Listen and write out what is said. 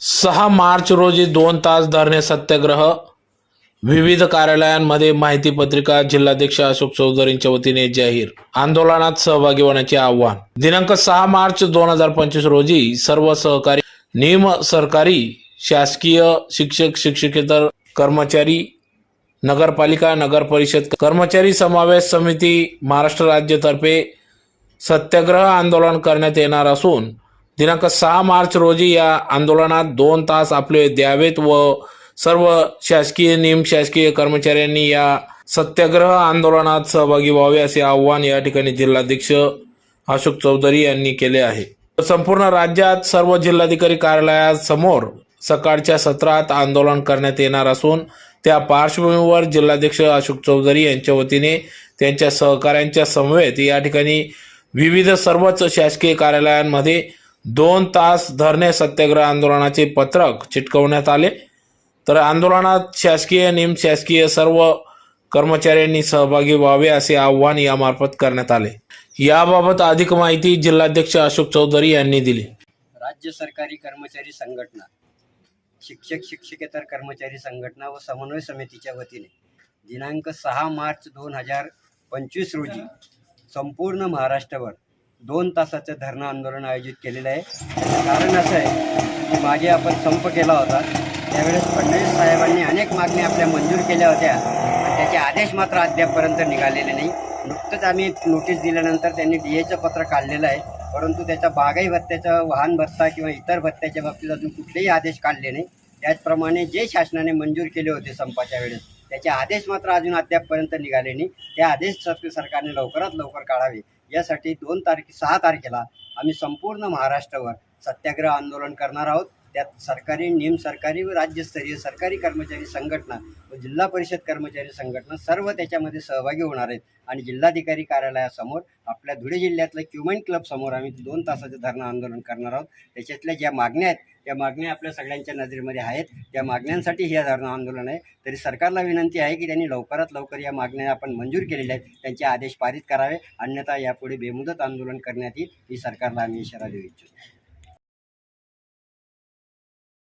सहा मार्च रोजी दोन तास धरणे सत्याग्रह. विविध कार्यालयांमध्ये माहिती पत्रिका जिल्हाध्यक्ष अशोक चौधरींच्या वतीने जाहीर. आंदोलनात सहभागी होण्याचे आव्हान. दिनांक सहा मार्च दोन हजार पंचवीस रोजी सर्व सहकारी निम सरकारी शासकीय शिक्षक शिक्षकेतर कर्मचारी नगरपालिका नगर परिषद कर्मचारी समावेश समिती महाराष्ट्र राज्यतर्फे सत्याग्रह आंदोलन करण्यात येणार असून दिनांक सहा मार्च रोजी या आंदोलनात दोन तास आपले द्यावेत व सर्व शासकीय निमशासकीय कर्मचाऱ्यांनी या सत्याग्रह आंदोलनात सहभागी व्हावे असे आवाहन या ठिकाणी जिल्हाध्यक्ष अशोक चौधरी यांनी केले आहे. संपूर्ण राज्यात सर्व जिल्हाधिकारी कार्यालयासमोर सकाळच्या सत्रात आंदोलन करण्यात येणार असून त्या पार्श्वभूमीवर जिल्हाध्यक्ष अशोक चौधरी यांच्या वतीने त्यांच्या सहकाऱ्यांच्या समवेत या ठिकाणी विविध सर्वच शासकीय कार्यालयांमध्ये दोन तास धरणे सत्याग्रह आंदोलनाचे पत्रक चिटकवण्यात आले. तर आंदोलनात शासकीय निमशासकीय सर्व कर्मचाऱ्यांनी सहभागी व्हावे असे आव्हान यामार्फत करण्यात आले. याबाबत अधिक माहिती जिल्हाध्यक्ष अशोक चौधरी यांनी दिली. राज्य सरकारी कर्मचारी संघटना शिक्षक शिक्षकेतर कर्मचारी संघटना व समन्वय समितीच्या वतीने दिनांक सहा मार्च दोन हजार पंचवीस रोजी संपूर्ण महाराष्ट्रभर दोन तासाचं धरणं आंदोलन आयोजित केलेलं आहे. कारण असं आहे की मागे आपण संप केला होता. त्यावेळेस फडणवीस साहेबांनी अनेक मागण्या आपल्या मंजूर केल्या होत्या. आणि त्याचे आदेश मात्र अद्यापपर्यंत निघालेले नाही. नुकतंच आम्ही नोटीस दिल्यानंतर त्यांनी डी एचं पत्र काढलेलं आहे. परंतु त्याचा बागाई भत्त्याचा वाहन भत्ता किंवा इतर भत्त्याच्या बाबतीत अजून कुठलेही आदेश काढले नाही. त्याचप्रमाणे जे शासनाने मंजूर केले होते संपाच्या वेळेस त्याचे आदेश मात्र अजून अद्यापपर्यंत निघाले नाही. ते आदेश सरकारने लवकरात लवकर काढावे. यासाठी दोन तारखे सहा तारखेला आम्ही संपूर्ण महाराष्ट्रावर सत्याग्रह आंदोलन करणार आहोत. त्यात सरकारी निम सरकारी व राज्यस्तरीय सरकारी कर्मचारी संघटना व जिल्हा परिषद कर्मचारी संघटना सर्व त्याच्यामध्ये सहभागी होणार आहेत. आणि जिल्हाधिकारी कार्यालयासमोर आपल्या धुळे जिल्ह्यातल्या क्युमेन क्लबसमोर आम्ही दोन तासाचं धरणं आंदोलन करणार आहोत. त्याच्यातल्या ज्या मागण्या आहेत त्या मागण्या आपल्या सगळ्यांच्या नजरेमध्ये आहेत. त्या मागण्यांसाठी हे धरणं आंदोलन आहे. तरी सरकारला विनंती आहे की त्यांनी लवकरात लवकर या मागण्या आपण मंजूर केलेल्या आहेत. त्यांचे आदेश पारित करावे. अन्यथा यापुढे बेमुदत आंदोलन करण्यात येईल. ही सरकारला आम्ही इशारा देऊ इच्छितो.